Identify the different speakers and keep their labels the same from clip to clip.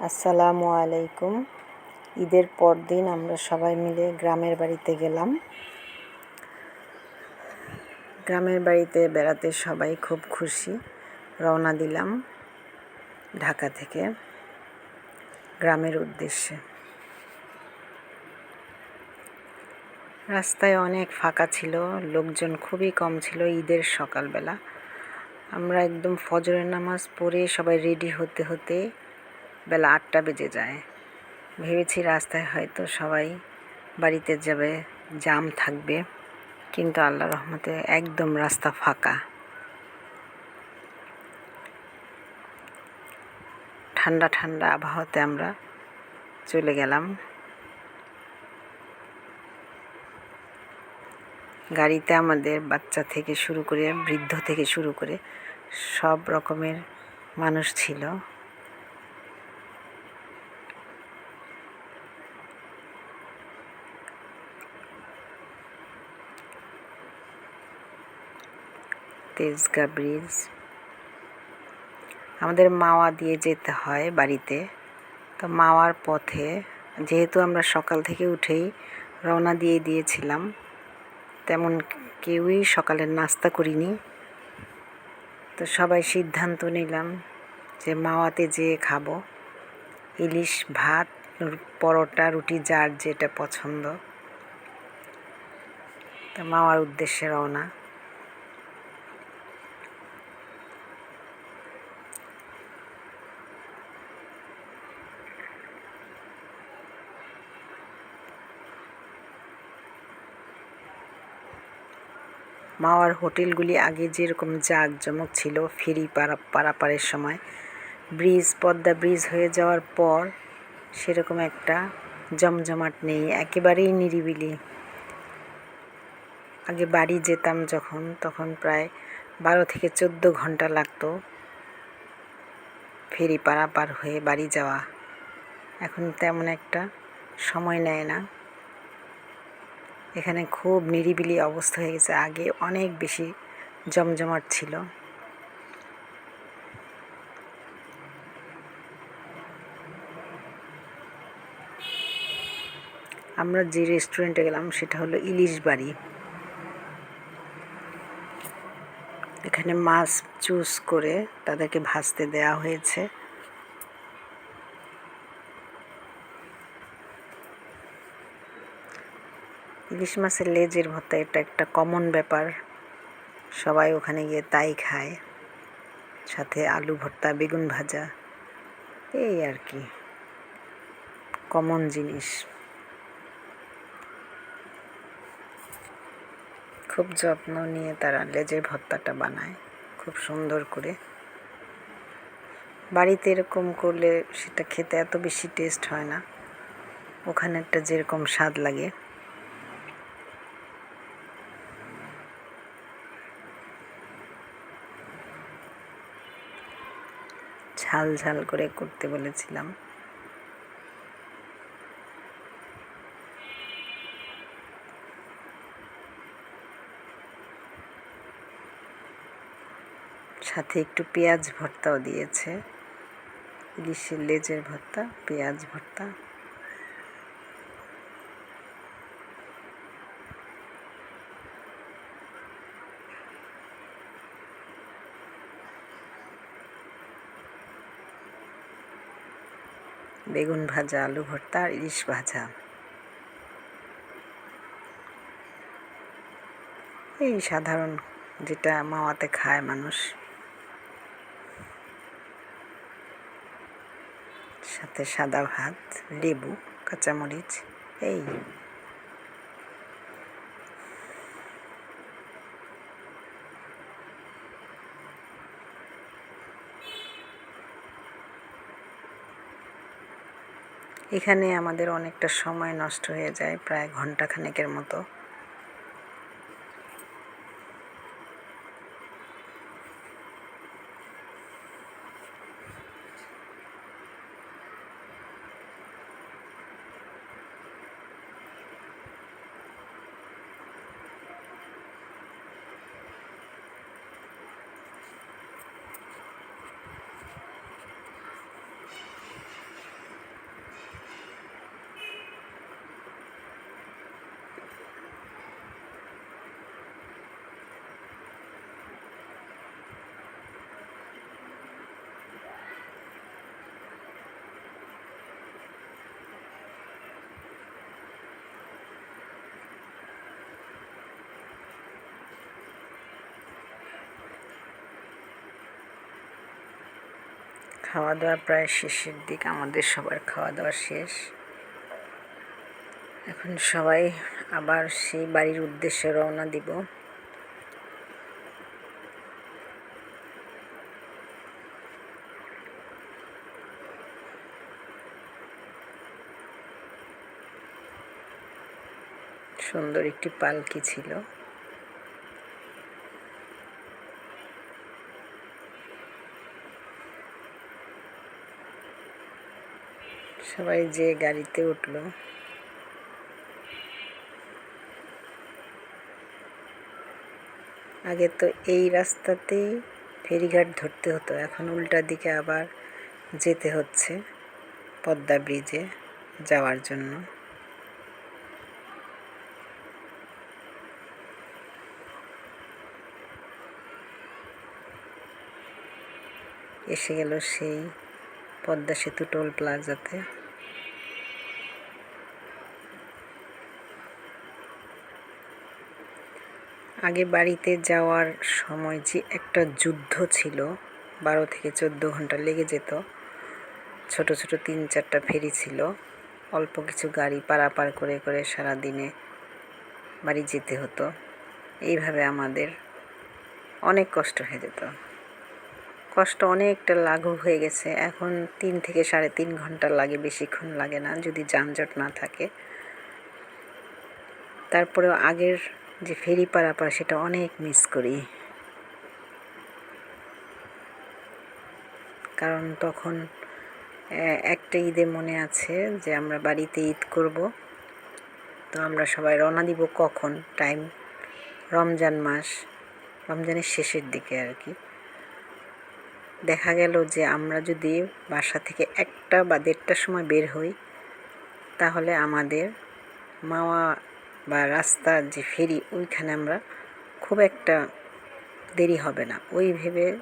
Speaker 1: আসসালামু আলাইকুম। ঈদের পর দিন আমরা সবাই মিলে গ্রামের বাড়িতে গেলাম। গ্রামের বাড়িতে বেড়াতে সবাই খুব খুশি। রওনা দিলাম ঢাকা থেকে গ্রামের উদ্দেশ্যে। রাস্তায় অনেক ফাঁকা ছিল, লোকজন খুবই কম ছিল ঈদের সকালবেলা। আমরা একদম ফজরের নামাজ পড়ে সবাই রেডি হতে হতে বেলা আটটা বেজে যায়। ভেবেছি রাস্তায় হয়তো সবাই বাড়িতে যাবে, জাম থাকবে, কিন্তু আল্লাহ রহমতে একদম রাস্তা ফাঁকা। ঠান্ডা ঠান্ডা আবহাওয়াতে আমরা চলে গেলাম। গাড়িতে আমাদের বাচ্চা থেকে শুরু করে, বৃদ্ধ থেকে শুরু করে সব রকমের মানুষ ছিল। তেজগা ব্রিজ। আমাদের মাওয়া দিয়ে যেতে হয় বাড়িতে। তো মাওয়ার পথে, যেহেতু আমরা সকাল থেকে উঠেই রওনা দিয়ে দিয়েছিলাম, তেমন কেউই সকালের নাস্তা করিনি। তো সবাই সিদ্ধান্ত নিলাম যে মাওয়াতে যেয়ে খাব। ইলিশ ভাত পরোটা, রুটি, যার যেটা পছন্দ। তো মাওয়ার উদ্দেশ্যে রওনা। মাওয়ার হোটেলগুলি আগে যেরকম জাঁকজমক ছিল ফেরি পারা পারাপারের সময়, ব্রিজ, পদ্মা ব্রিজ হয়ে যাওয়ার পর সেরকম একটা জমজমাট নেই, একেবারেই নিরিবিলি। আগে বাড়ি যেতাম যখন, তখন প্রায় বারো থেকে চোদ্দ ঘণ্টা লাগতো ফেরি পারাপার হয়ে বাড়ি যাওয়া। এখন তেমন একটা সময় নেয় না। এখানে খুব নিরিবিলি অবস্থা হয়ে গেছে। আগে অনেক বেশি জমজমাট ছিল। আমরা যে রেস্টুরেন্টে গেলাম, সেটা হলো ইলিশ বাড়ি এখানে মাছ চুজ করে তাদেরকে ভাজতে দেওয়া হয়েছে। ইলিশ মাছের লেজের ভর্তা এটা একটা কমন ব্যাপার। সবাই ওখানে গিয়ে তাই খায়। সাথে আলু ভর্তা, বেগুন ভাজা, এই আর কি। কমন জিনিস। খুব যত্ন নিয়ে তারা লেজের ভর্তাটা বানায়। খুব সুন্দর করে। বাড়িতে এরকম করলে সেটা খেতে এত বেশি টেস্ট হয় না। ওখানেরটা যেরকম স্বাদ লাগে। ঝাল ঝাল করে করতে বলেছিলাম। সাথে একটু পেঁয়াজ ভর্তাও দিয়েছে। ইলিশের লেজের ভর্তা, পেঁয়াজ ভর্তা। বেগুন ভাজা, আলু ভর্তা আর ইলিশ ভাজা। এই সাধারণ যেটা মাওয়াতে খায় মানুষ। সাথে সাদা ভাত, লেবু, কাঁচামরিচ, এই। এখানে আমাদের অনেকটা সময় নষ্ট হয়ে যায় প্রায় ঘণ্টা খানেকের মতো। খাওয়া দাওয়া প্রায় শেষের দিক, আমাদের সবার খাওয়া দাওয়া শেষ। এখন সবাই আবার সেই বাড়ির উদ্দেশ্যে রওনা দিব। সুন্দর একটি পালকি ছিল। সবাই যে গাড়িতে উঠল। আগে তো এই রাস্তাতেই ফেরিঘাট ধরতে হতো, এখন উল্টা দিকে আবার যেতে হচ্ছে পদ্মা ব্রিজে যাওয়ার জন্য। এসে গেল সেই পদ্মা সেতু টোল প্লাজাতে। আগে বাড়িতে যাওয়ার সময় যে একটা যুদ্ধ ছিল, বারো থেকে চোদ্দ ঘণ্টা লেগে যেত। ছোট ছোট তিন চারটা ফেরি ছিল। অল্প কিছু গাড়ি পারাপার করে করে সারা দিনে বাড়ি যেতে হতো। এইভাবে আমাদের অনেক কষ্ট হয়ে যেত। কষ্ট অনেকটা লাঘব হয়ে গেছে। এখন তিন থেকে সাড়ে তিন ঘণ্টা লাগে, বেশিক্ষণ লাগে না, যদি যানজট না থাকে। তারপরেও আগের যে ফেরি পারাপার সেটা অনেক মিস করি। কারণ তখন একটা ঈদে মনে আছে যে আমরা বাড়িতে ঈদ করব। তো আমরা সবাই রওনা দিব কখন? টাইম রমজান মাস, রমজানের শেষের দিকে আর কি। দেখা গেল যে আমরা যদি বাসা থেকে একটা বা দেড়টার সময় বের হই, তাহলে আমাদের মাওয়া বা রাস্তার যে ফেরি, ওইখানে আমরা খুব একটা দেরি হবে না। ওই ভেবে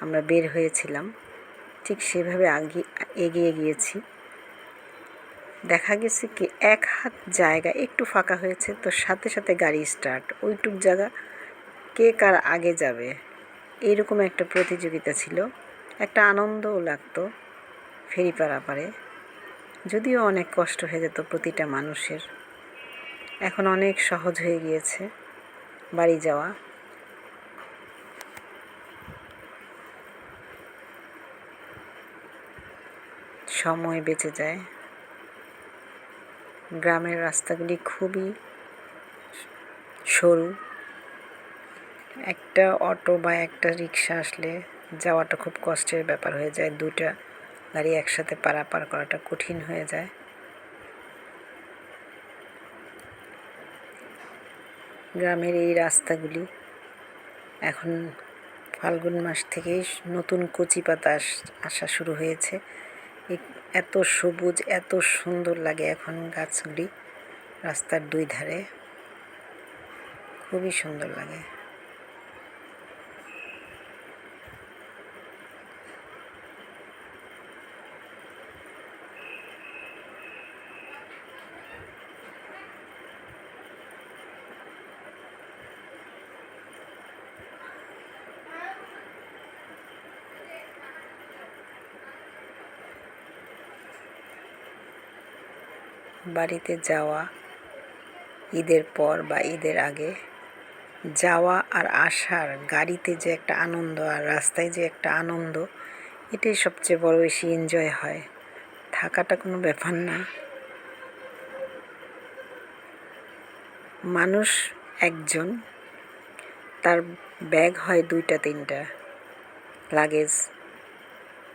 Speaker 1: আমরা বের হয়েছিলাম। ঠিক সেভাবে আগে, এগিয়ে গিয়েছি। দেখা গেছে কি, এক হাত জায়গা একটু ফাঁকা হয়েছে, তো সাথে সাথে গাড়ি স্টার্ট ওইটুক জায়গা কে কার আগে যাবে? এইরকম একটা প্রতিযোগিতা ছিল। একটা আনন্দও লাগতো ফেরি পারাপারে। যদিও অনেক কষ্ট হয়ে যেত প্রতিটা মানুষের। এখন অনেক সহজ হয়ে গিয়েছে। বাড়ি যাওয়া। সময় বেঁচে যায়। গ্রামের রাস্তাগুলি খুবই সরু। একটা অটো বা একটা রিক্সা আসলে যাওয়াটা খুব কষ্টের ব্যাপার হয়ে যায়। দুটা গাড়ি একসাথে পারাপার করাটা কঠিন হয়ে যায়। গ্রামের এই রাস্তাগুলি। এখন ফাল্গুন মাস থেকেই নতুন কচি পাতা আসা শুরু হয়েছে। এত সবুজ, এত সুন্দর লাগে এখন গাছগুলি রাস্তার দুই ধারে। খুবই সুন্দর লাগে। বাড়িতে যাওয়া, ঈদের পর বা ঈদের আগে যাওয়া আর আসার, গাড়িতে যে একটা আনন্দ আর রাস্তায় যে একটা আনন্দ, এটাই সবচেয়ে বড় বেশি এনজয় হয়। থাকাটা কোনো ব্যাপার না। মানুষ একজন, তার ব্যাগ হয় দুইটা, তিনটা লাগেজ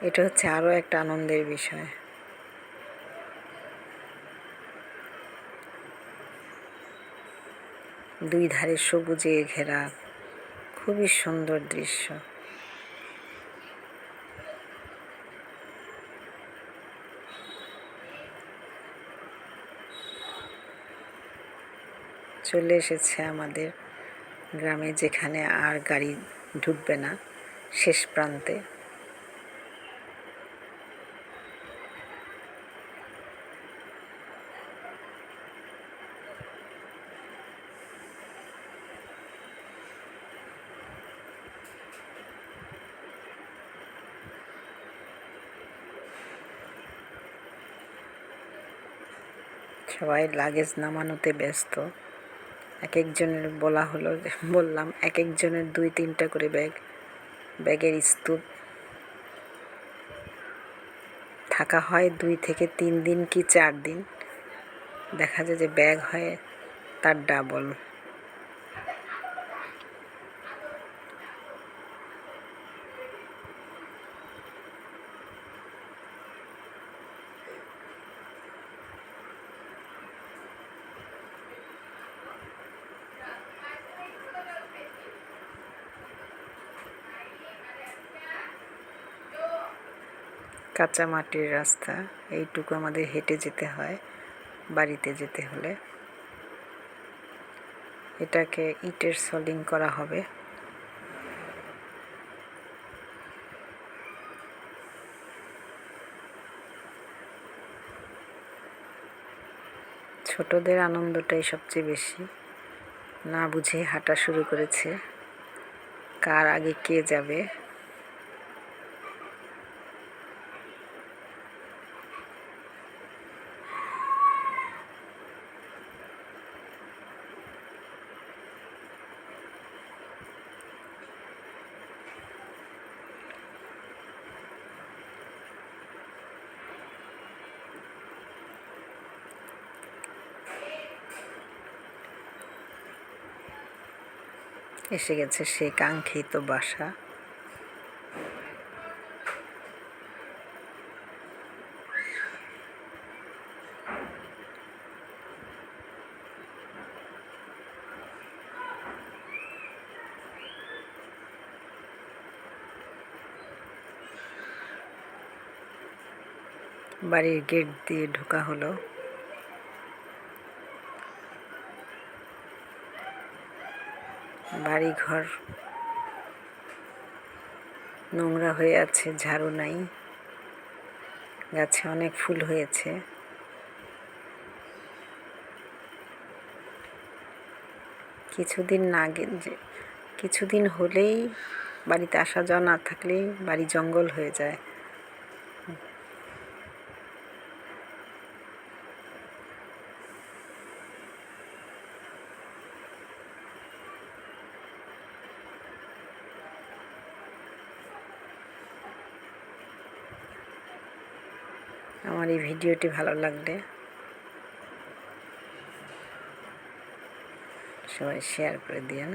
Speaker 1: এটা হচ্ছে আরও একটা আনন্দের বিষয়। দুই ধারে সবুজে ঘেরা, খুবই সুন্দর দৃশ্য। চলে এসেছে আমাদের গ্রামে যেখানে আর গাড়ি ঢুকবে না, শেষ প্রান্তে। সবাই লাগেজ নামানোতে ব্যস্ত। এক একজনের বলা হলো বললাম এক একজনের দুই তিনটা করে ব্যাগ। ব্যাগের স্তূপ থাকা হয় দুই থেকে তিন দিন কি চার দিন। দেখা যায় যে ব্যাগ হয় তার ডাবল কাঁচা মাটির রাস্তা, এইটুকু আমাদের হেঁটে যেতে হয় বাড়িতে যেতে হলে। এটাকে ইটের সলিং করা হবে। ছোটদের আনন্দটাই সবচেয়ে বেশি। না বুঝে হাঁটা শুরু করেছে। কার আগে কে যাবে? এসে গেছে সে কাঙ্ক্ষিত বাসা। বাড়ির গেট দিয়ে ঢোকা হলো। বাড়িঘর। নোংরা হয়ে আছে, ঝাড়ু নাই। গাছে অনেক ফুল হয়েছে। কিছুদিন না কিছুদিন হলেই বাড়িতে আসা যাওয়া না থাকলেই বাড়ি জঙ্গল হয়ে যায়। আমার এই ভিডিওটি ভালো লাগলে সবাই শেয়ার করে দিয়েন।